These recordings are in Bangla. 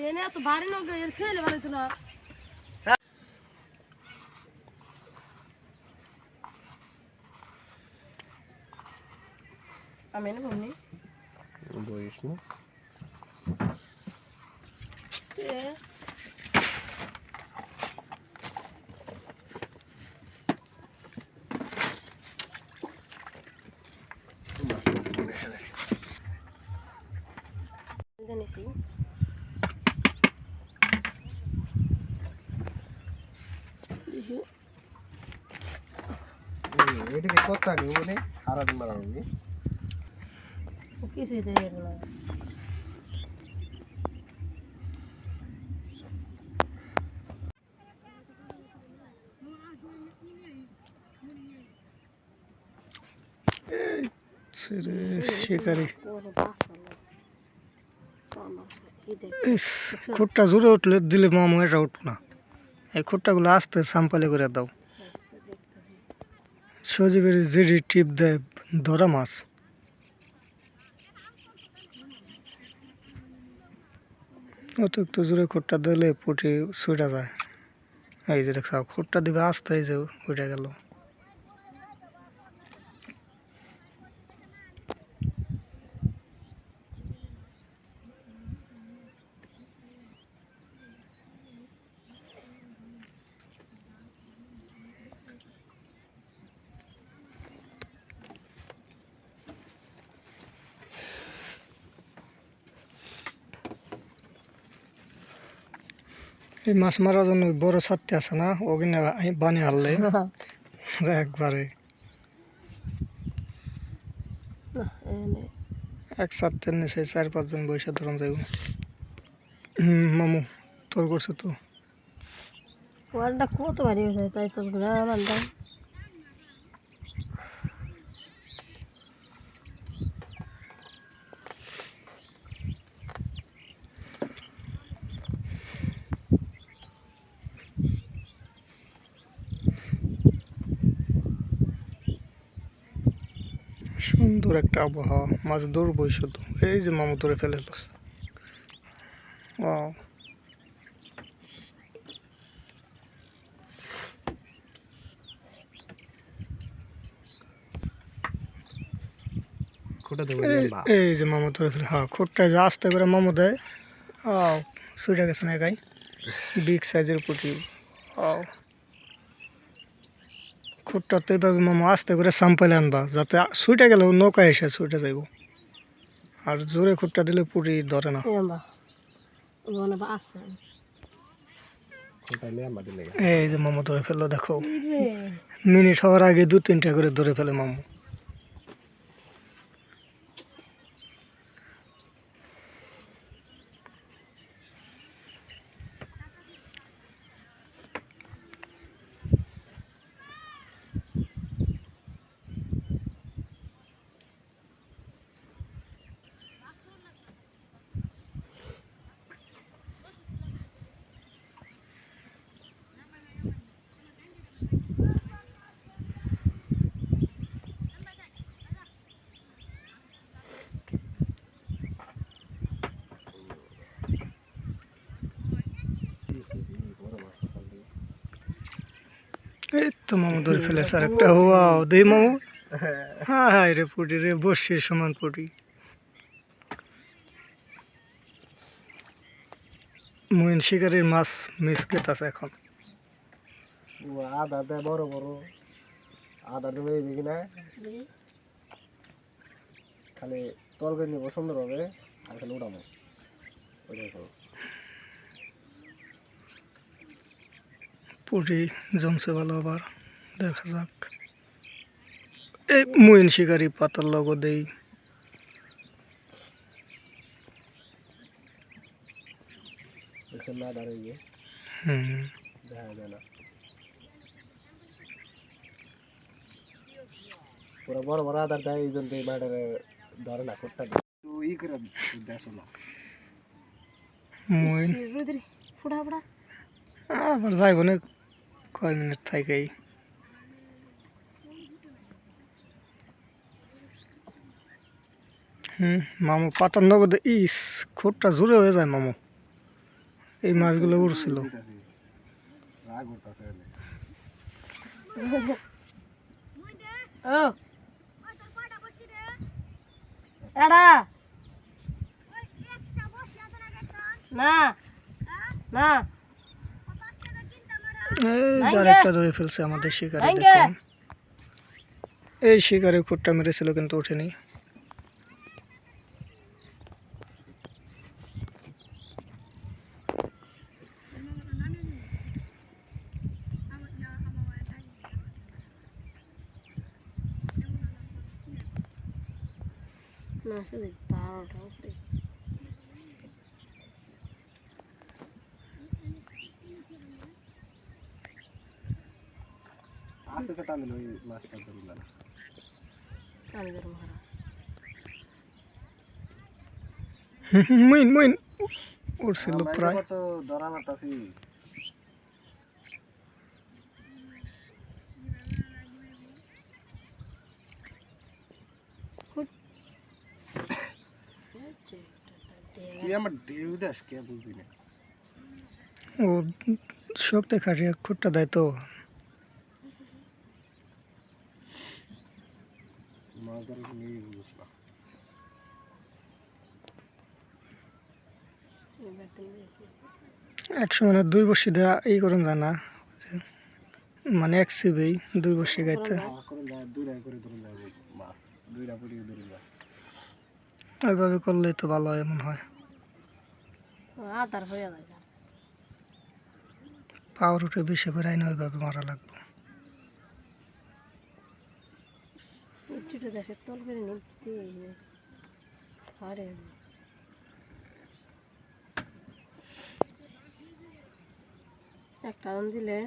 ಏನೇ ಆತು ಭಾರಿ ನೋಗ ಎರ್ಕೇಲಿ ಬರೈತಿ ನಾ ಆಮೇಲೆ ಬನ್ನಿ Boyisz, no? Ty. এটাকে কত আগে বলে সারা দিন মারা হবে ও কিছুই দেয় না ছেড়ে শিকারি ওরে বাসা না এই দেখ ইস, খুঁটটা জোরে উঠলে দিলে মামু এটা উঠবো না এই খুঁটটাগুলো আস্তে সাম্পালে করে দাও আচ্ছা দেখতে সজীবের জেডি টিপ দেয় ধরা মাছ। অতিরিক্ত জোরে খুঁটটা দিলে পুটি ছুটা যায়। এই যে দেখছ, খুঁটটা দিবে আস্তে, এই যে উঠে গেল। এই মাছ মারার জন্য বড় ছাড়তে আছে না ওখানে বানি হারলে। একবারে। এক ছাত্রের নিচে চার পাঁচজন বৈশা ধরন যাইব। মামু তোর করছে তো। কত ভারী হয়েছে তাই তো গ্রাম সুন্দর একটা আবহাওয়া মাছ দৌড়বই শুধু এই যে মামু ধরে ফেলে এই- এই যে মামু ধরে ফেলে হ্যাঁ খুঁটটা যে আস্তে করে মামু দেয় ও সুইটা গেছে না একাই? বিগ সাইজের পুঁটি ও খুঁটটা তো এইভাবে মামু আস্তে করে সাম্পাইলে আনবা যাতে সুইটা গেলে নৌকা এসে সুইটা যাইব। আর জোরে খুঁটটা দিলে পুরি ধরে না। এই যে মামু ধরে ফেলল দেখো। মিনিট হওয়ার আগে দু তিনটা করে ধরে ফেলে মামু। এই তো মামু ধরে ফেলেছে আর একটা ওয়াও, দেই মামু। হ্যাঁ হ্যাঁ রে পুটি রে বসির সমান পুটি। মহিন শিকারির মাছ মিস আছে এখন। আদা দেয় বড় বড়। আদা ডুবে দিবি না? খালি তরকারি নিয়ে সুন্দর হবে আর খালি উঠাবো ওইটাই করো। পুটি জমছে ভালো আবার দেখা যাক। এই মহিন শিকারি পাতার লগ দেই। হুম। দেখা যায় না। পুরো বড় বড় আদার দেয় এই জন্য এই মাঠের ধরে না কোটটা ই করে দেখো না। আবার যাইব না। কয় মিনিট হুম, মামু, পাতার নগদে, ইস, খুঁটটা জোরে হয়ে যায় মামু। এই মাছগুলো উড়ছিল। না না। যার। একটা ধরে ফেলছে আমাদের শিকারে দেখুন। এই শিকারে খুঁটটা মেরেছিল কিন্তু ওঠেনি। শুধু বারোটা আসে পেটান দিল ওই মাছটা ধরল না। আমি ধরুন মুইন মুইন। উড়ছিল প্রায়। তো ধরা মারতাছি। আমার ঢেউ দাস কে বুঝবি না। ও শক্তি খাটিয়ে খুঁটটা দেয় তো। মাছ ধরা নিয়ে বুঝিস না এক সময় দুই বর্ষি দেওয়া এই করুন জানা মানে এক সিবেই দুই বর্ষি গাইতে। ওইভাবে করলেই তো ভালো হয় এমন হয়। পাওয়ার উঠে বেশি করে আইনে ওইভাবে মারা লাগবে। উঠিটা দেশের তল করে নিতে আরে একটা আন দিলে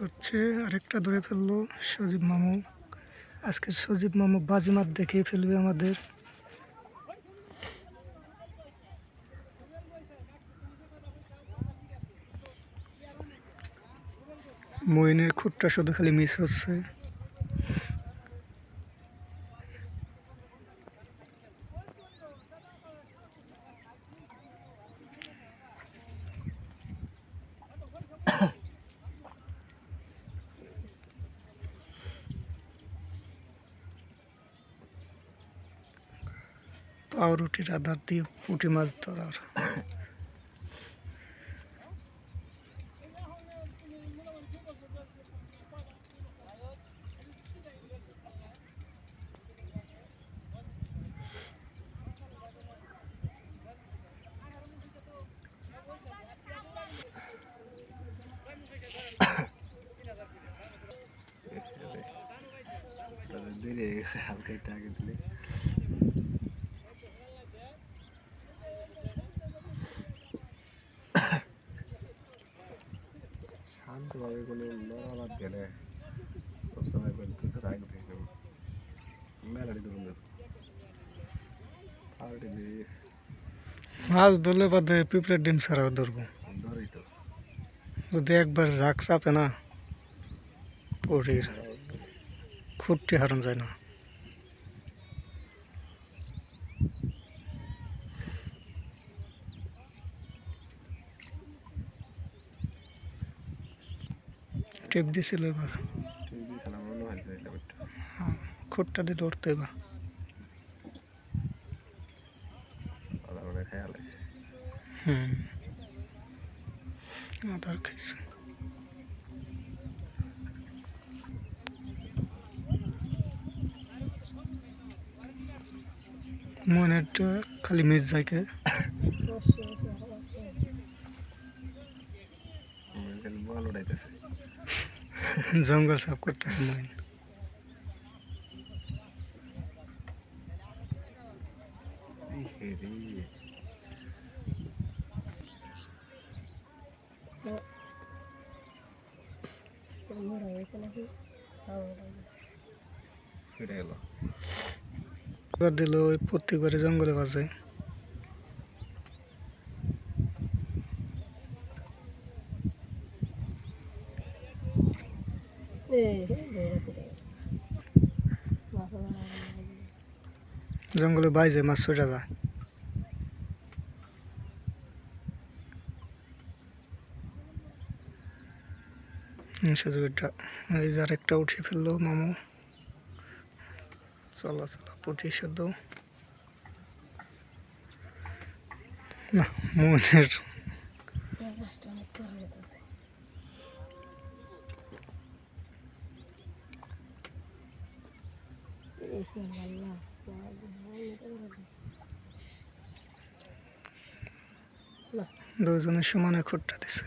হচ্ছে, আরেকটা ধরে ফেলল সজীব মামু। আজকের সজীব মামু বাজিমাত দেখিয়ে ফেলবে আমাদের। মইনের খুঁটটা শুধু খালি মিস হচ্ছে। পাউরুটির আধার দিয়ে পুঁটি মাছ ধরার। হয়ে গেছে হালকা একটু আগে দিলে। শান্তভাবে কোনো নড়াবার দিয়ে না সবসময় করে তুই তো রাখ দেখে মেলাটি ধরুন পাল্টে দিয়ে মাছ ধরলে বাদে পিঁপড়ের ডিম ছাড়াও ধরবো ধরেই তো যদি একবার ঝাঁক চাপে না পুরীর খুঁটটি হারান যায় না টেপ দিছিল এবার। হয় খুঁটটা দিয়ে ধরতে এবার। হুম। আধার খাইছে। মনেরটা খালি মিস যাইকে বল উড়াইতেছে। জঙ্গল সাফ করতেছে ছুটে দিল প্রত্যেকবারে জঙ্গলে বাজে। জঙ্গলে বাইজে মাছ ছুটে যায়। সুযোগটা, এই যার একটা উঠে ফেলল মামু। চলো চলো, পুটি শুদ্ধ না, মনের দুজনের সমানে খুঁটটা দিছে।